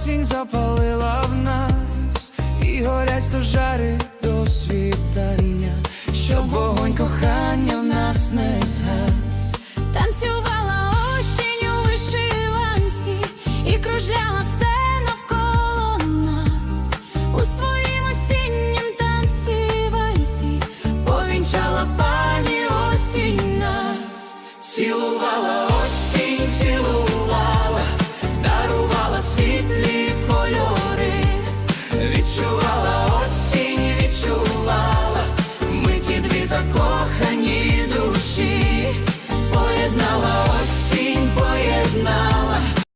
осінь запалила в нас, і горять стожари до світання, щоб вогонь кохання в нас не згас. Танцювала осінь у вишиванці і кружляла все навколо нас у своїм осіннім танці вальсі Повінчала